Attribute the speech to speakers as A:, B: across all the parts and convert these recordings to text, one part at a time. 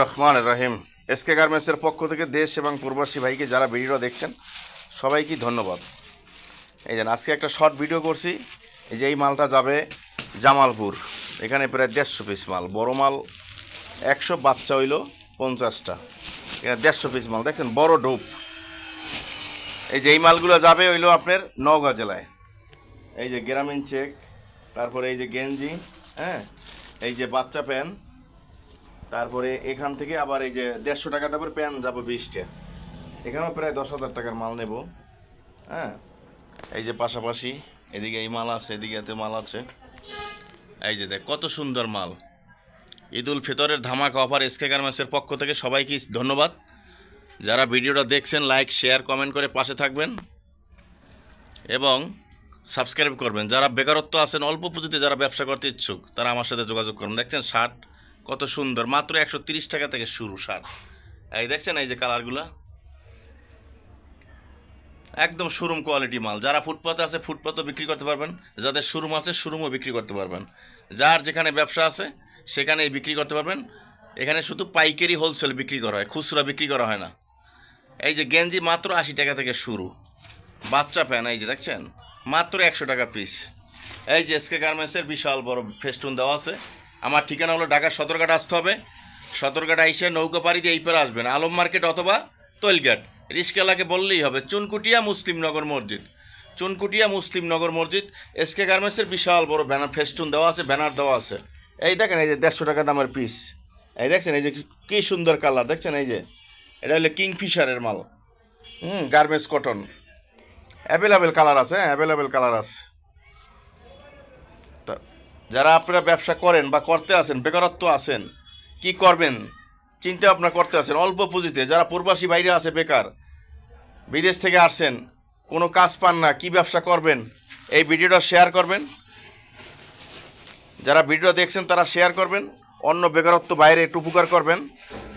A: রহমান রহিম SK গার্মেন্টসের পক্ষ থেকে দেশ এবং প্রবাসী ভাইকে যারা ভিডিওটা দেখছেন, সবাইকে ধন্যবাদ। এই যেন আজকে একটা শর্ট ভিডিও করছি, এই যে এই মালটা যাবে জামালপুর। এখানে প্রায় দেড়শো পিস মাল, বড় মাল একশো, বাচ্চা হইল পঞ্চাশটা। এখানে দেড়শো পিস মাল, দেখছেন, বড় ডোপ। এই যে এই মালগুলো যাবে হইল আপনার নওগাঁ জেলায়। এই যে গ্রামীণ চেক, তারপরে এই যে গেঞ্জি হ্যাঁ? এই যে বাচ্চা প্যান তারপরে এখান থেকে আবার এই যে দেড়শো টাকা, তারপর প্যান যাব বিশটা। এখানেও প্রায় দশ হাজার টাকার মাল নেব। হ্যাঁ এই যে পাশাপাশি এদিকে এই মাল আছে, এদিকে এতে মাল আছে। এই যে দেখ, কত সুন্দর মাল। ঈদ উল ফিতরের ধামাকা অফার এসকে গার্মেন্টসের পক্ষ থেকে সবাইকে ধন্যবাদ। যারা ভিডিওটা দেখছেন, লাইক, শেয়ার, কমেন্ট করে পাশে থাকবেন এবং সাবস্ক্রাইব করবেন। যারা বেকারত্ব আছেন, অল্প পুঁজিতে যারা ব্যবসা করতে ইচ্ছুক, তারা আমার সাথে যোগাযোগ করুন। দেখছেন শার্ট কত সুন্দর। মাত্র একশো টাকা থেকে শুরু শার্ট এই দেখছেন, এই যে কালারগুলো? একদম শোরুম কোয়ালিটি মাল। যারা ফুটপাতে আছে, ফুটপাতও বিক্রি করতে পারবেন। যাদের শোরুম আছে শোরুমও বিক্রি করতে পারবেন। যার যেখানে ব্যবসা আছে, সেখানেই বিক্রি করতে পারবেন। এখানে শুধু পাইকারি হোলসেল বিক্রি করা হয়, খুচরা বিক্রি করা হয় না। এই যে গেঞ্জি মাত্র আশি টাকা থেকে শুরু। বাচ্চা প্যান এই যে দেখছেন? মাত্র একশো টাকা পিস এই যে এসকে গার্মেন্টসের বিশাল বড় ফেস্টুন দেওয়া আছে। আমার ঠিকানা হলো ঢাকার সদরঘাট আসতে হবে। সদরঘাট আইসে নৌকা পাড়ি দিয়ে এই পারে আসবেন। আলম মার্কেট অথবা তৈলঘাট। রিস্কেলাকে বললেই হবে, চুনকুটিয়া মুসলিমনগর মসজিদ। চুনকুটিয়া মুসলিমনগর মসজিদ এসকে গার্মেন্টসের বিশাল বড় ব্যানার, ফেস্টুন দেওয়া আছে, ব্যানার দেওয়া আছে। এই দেখেন এই যে দেড়শো টাকা দামের পিস এই দেখছেন, এই যে কী সুন্দর কালার দেখছেন এই যে? এটা হলো কিংফিশারের মাল। হুম, গার্মেন্টস কটন। অ্যাভেলেবেল কালার আছে হ্যাঁ অ্যাভেলেবেল কালার আছে। তা যারা আপনারা ব্যবসা করেন বা করতে আছেন, বেকারত্ব আছেন, কি করবেন? চিন্তা ভাবনা করতে আছেন, অল্প পুঁজিতে। যারা প্রবাসী বাইরে আছে, বেকার, বিদেশ থেকে আসছেন, কোনো কাজ পান না, কি ব্যবসা করবেন? এই ভিডিওটা শেয়ার করবেন। যারা ভিডিও দেখছেন, তারা শেয়ার করবেন। অন্য বেকারত্ব বাইরে একটু উপকার করবেন,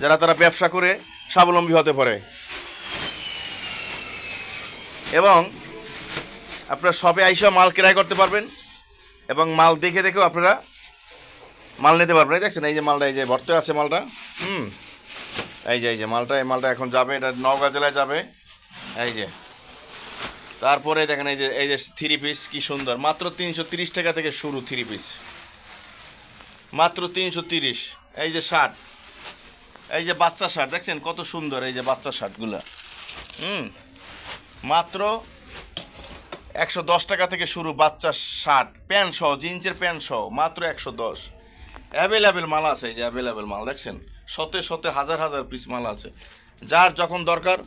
A: যারা তারা ব্যবসা করে স্বাবলম্বী হতে পারে। এবং আপনারা সবে আইসা মাল ক্রয় করতে পারবেন। এবং মাল দেখে দেখেও আপনারা মাল নিতে পারবেন। এই দেখছেন, এই যে মালটা, এই যে ভর্তি আছে মালটা। হুম। এই যে এই যে মালটা, এই মালটা এখন যাবে, এটা নওগাঁ জেলায় যাবে। এই যে। তারপরে দেখেন, এই যে এই যে থ্রি পিস কি সুন্দর। মাত্র তিনশো তিরিশ টাকা থেকে শুরু থ্রি পিস মাত্র তিনশো তিরিশ। এই যে শার্ট এই যে বাচ্চা শার্ট দেখছেন? কত সুন্দর এই যে বাচ্চা শার্টগুলো হুম। মাত্র একশো দশ টাকা থেকে শুরু বাচ্চার শার্ট প্যান্ট সহ, জিন্সের প্যান্ট সহ, মাত্র একশো দশ। অ্যাভেলেবেল মাল আছে, এই যে অ্যাভেলেবেল মাল, দেখছেন? শতে শতে হাজার হাজার পিস মাল আছে। যার যখন দরকার,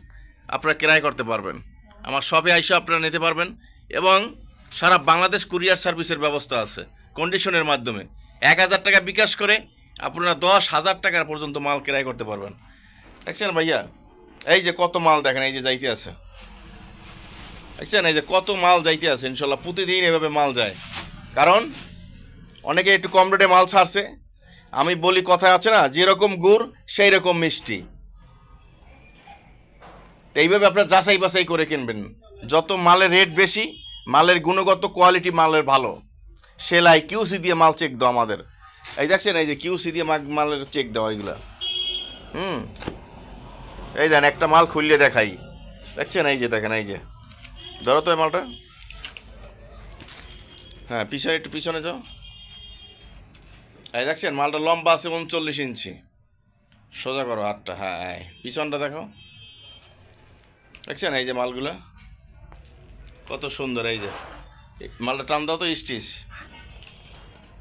A: আপনারা ক্রয় করতে পারবেন। আমার শপে আইসা আপনারা নিতে পারবেন এবং সারা বাংলাদেশ কুরিয়ার সার্ভিসের ব্যবস্থা আছে কন্ডিশনের মাধ্যমে। এক হাজার টাকা বিকাশ করে আপনারা দশ হাজার টাকার পর্যন্ত মাল ক্রয় করতে পারবেন। দেখছেন ভাইয়া? এই যে কত মাল দেখেন, এই যে যাইতে আছে। দেখছেন? এই যে কত মাল যাইতে আছে, ইনশাল্লাহ প্রতিদিন এভাবে মাল যায়। কারণ অনেকে একটু কম রেটে মাল ছাড়ছে। আমি বলি কথায় আছে না, যেরকম গুড় সেই রকম মিষ্টি। তো এইভাবে আপনার যাচাই বাছাই করে কিনবেন। যত মালের রেট বেশি, মালের গুণগত কোয়ালিটি মালের ভালো। সেলাই কিউসি দিয়ে মাল চেক দাও আমাদের। এই দেখছেন, এই যে কিউসি দিয়ে মালের চেক দেওয়া এগুলা হুম? এই দেন, একটা মাল খুললে দেখাই। দেখছেন, এই যে দেখেন, এই যে। ধরো তো মালটা। হ্যাঁ পিছনে একটু পিছনে যাও। এই দেখছেন, মালটা লম্বা আছে উনচল্লিশ ইঞ্চি। সোজা করো হাতটা হ্যাঁ পিছনটা দেখো। দেখছেন এই যে মালগুলা? কত সুন্দর, এই যে। মালটা টান দাও তো, স্টিচ।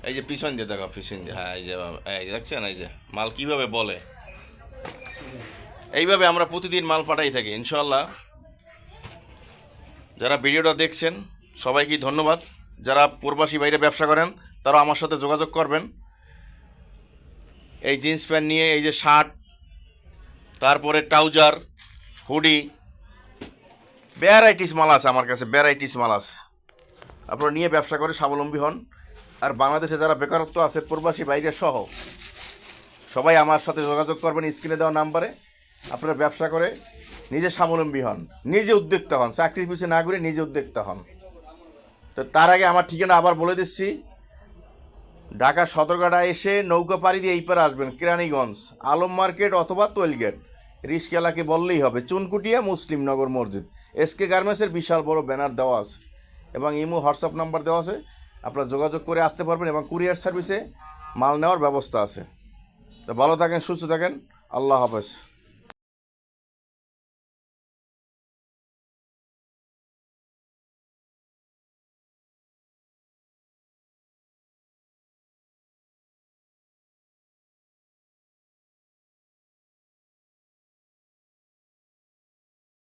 A: এই যে পিছন দিয়ে দেখো, পিছন দিয়ে হ্যাঁ এই যে এই যে, দেখছেন, এই যে, মাল কীভাবে বলে। এইভাবে আমরা প্রতিদিন মাল পাঠাই থাকি ইনশাল্লাহ যারা ভিডিওটা দেখছেন, সবাইকে ধন্যবাদ। যারা প্রবাসী বাইরে ব্যবসা করেন তারা আমার সাথে যোগাযোগ করবেন। এই জিন্স প্যান্ট নিয়ে, এই যে শার্ট, তারপরে ট্রাউজার, হুডি, ভ্যারাইটিস মাল আছে আমার কাছে, ভ্যারাইটিস মাল আছে। আপনারা নিয়ে ব্যবসা করে স্বাবলম্বী হন। আর বাংলাদেশে যারা বেকারত্ব আছে, প্রবাসী বাইরে সহ, সবাই আমার সাথে যোগাযোগ করবেন স্ক্রিনে দেওয়া নাম্বারে। আপনারা ব্যবসা করে নিজে স্বাবলম্বী হন, নিজে উদ্যোক্তা হন, চাকরির পিছিয়ে না ঘুরে নিজে উদ্যোক্তা হন। তো তার আগে আমার ঠিকানা আবার বলে দিচ্ছি। ঢাকা সদরঘাটা এসে নৌকা পাড়ি দিয়ে এই পারে আসবেন, কেরানীগঞ্জ, আলম মার্কেট অথবা তোলগেট। রিস্কেলাকে বললেই হবে, চুনকুটিয়া মুসলিমনগর মসজিদ। এসকে গার্মেন্টসের বিশাল বড় ব্যানার দেওয়া আছে এবং ইমো, হোয়াটসঅ্যাপ নাম্বার দেওয়া আছে। আপনারা যোগাযোগ করে আসতে পারবেন এবং কুরিয়ার সার্ভিসে মাল নেওয়ার ব্যবস্থা আছে। তো ভালো থাকেন, সুস্থ থাকেন। আল্লাহ হাফেজ।